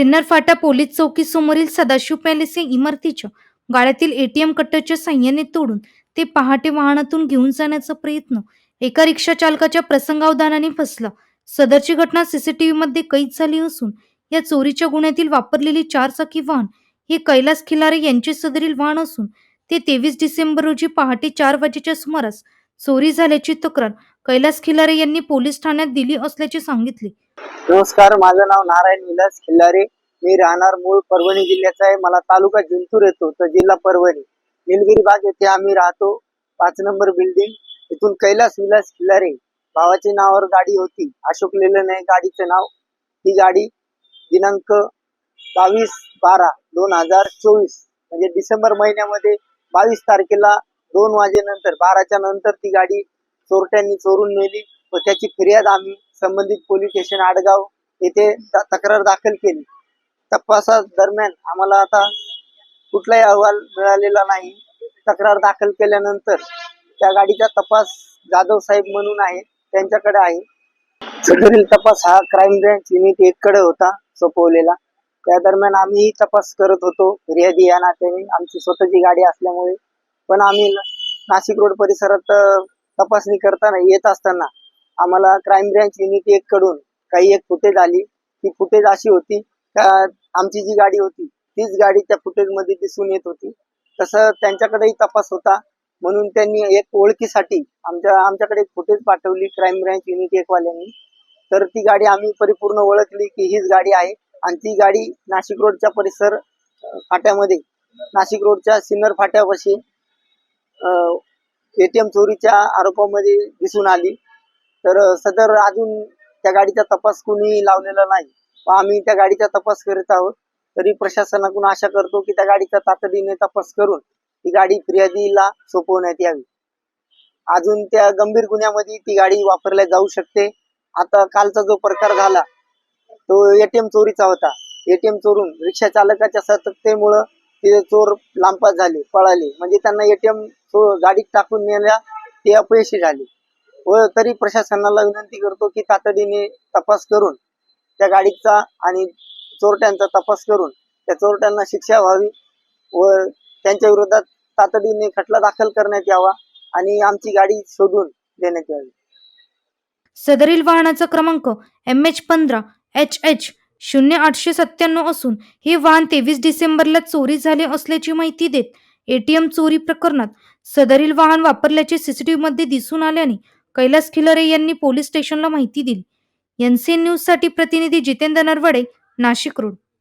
सिन्नर फाटा police चौकी समोरील Sadashiv palace या इमारतीच्या गाळ्यातील एटीएम कट्ट्याच्या साह्याने तोडून ते पहाटे वाहनातून घेऊन जाण्याचा प्रयत्न एका रिक्षा चालकाच्या प्रसंगावधानाने फसला. सदरची घटना सीसीटीव्ही मध्ये कैद झाली असून या चोरीच्या गुन्ह्यातील वापरलेली चारचाकी वाहन हे कैलास खिलारे यांचे सदरील वाहन असून ते तेवीस डिसेंबर रोजी पहाटे चार वाजेच्या सुमारास चोरी झाल्याची तक्रार कैलास खिलारे यांनी पोलीस ठाण्यात दिली असल्याचे सांगितले. नमस्कार माझं नाव नारायण विलास खिल्लारे. मी राहणार मूळ परभणी जिल्ह्याचा आहे. मला तालुका जिंतूर येतो तर जिल्हा परभणी. निलगिरी बाग येथे आम्ही राहतो. पाच नंबर बिल्डिंग. इथून कैलास विलास खिल्लारे. भावाच्या नावावर गाडी होती. अशोक लेलन आहे गाडीचं नाव. ही गाडी दिनांक बावीस बारा दोन हजार चोवीस म्हणजे डिसेंबर महिन्यामध्ये बावीस तारखेला दोन वाजेनंतर बाराच्या नंतर ती गाडी चोरट्यांनी चोरून नेली व त्याची फिर्याद आम्ही संबंधित पोलीस स्टेशन आडगाव येथे तक्रार दाखल केली. तपासा दरम्यान आम्हाला आता कुठलाही अहवाल मिळालेला नाही. तक्रार दाखल केल्यानंतर त्या गाडीचा तपास जाधव साहेब म्हणून आहे त्यांच्याकडे आहे. सदरील तपास हा क्राईम ब्रँच युनिट एक कडे होता सोपवलेला. त्या दरम्यान आम्ही तपास करत होतो. फिर्यादी या नात्याने आमची स्वतःची गाडी असल्यामुळे पण आम्ही नाशिक रोड परिसरात तपासणी करताना येत असताना आम्हाला क्राईम ब्रँच युनिट एक कडून काही एक फुटेज आली. ती फुटेज अशी होती का आमची जी गाडी होती तीच गाडी त्या फुटेजमध्ये दिसून येत होती. तसं त्यांच्याकडेही तपास होता. म्हणून त्यांनी एक ओळखीसाठी आमच्या आमच्याकडे एक फुटेज पाठवली क्राईम ब्रँच युनिट एक वाल्यांनी तर ती गाडी आम्ही परिपूर्ण ओळखली की हीच गाडी आहे. आणि ती गाडी नाशिक रोडच्या परिसर फाट्यामध्ये नाशिक रोडच्या सिन्नर फाट्यापाशी एटीएम चोरीच्या आरोपामध्ये दिसून आली. तर सदर अजून त्या गाडीचा तपास कोणी लावलेला नाही. आम्ही त्या गाडीचा तपास करीत आहोत. तरी प्रशासनाकडून आशा करतो की त्या गाडीचा तातडीने तपास करून ती गाडी फिर्यादीला सोपवण्यात यावी. अजून त्या गंभीर गुन्ह्यामध्ये ती गाडी वापरल्या जाऊ शकते. आता कालचा जो प्रकार झाला तो एटीएम चोरीचा होता. एटीएम चोरून रिक्षा चालकाच्या सतर्कतेमुळं ते चोर लांपास झाले पळाले. म्हणजे त्यांना एटीएम गाडीत टाकून नेल्या ते अपयशी झाले. व तरी प्रशासनाला विनंती करतो की तातडीने तपास करून त्या गाडीचा आणि चोरट्यांचा तपास करून त्या चोरट्यांना शिक्षा व्हावी व त्यांच्या विरोधात तातडीने खटला दाखल करण्यात यावा आणि आमची गाडी शोधून देण्यात यावी. सदरील वाहनाचा क्रमांक एम एच पंधरा एच एच शून्य आठशे सत्त्याण्णव असून हे वाहन तेवीस डिसेंबरला चोरी झाले असल्याची माहिती देत एटीएम चोरी प्रकरणात सदरील वाहन वापरल्याचे सीसीटीव्हीमध्ये दिसून आल्याने कैलास खिलरे यांनी पोलीस स्टेशनला माहिती दिली. एनसीएन न्यूजसाठी प्रतिनिधी जितेंद्र नरवडे नाशिक रोड.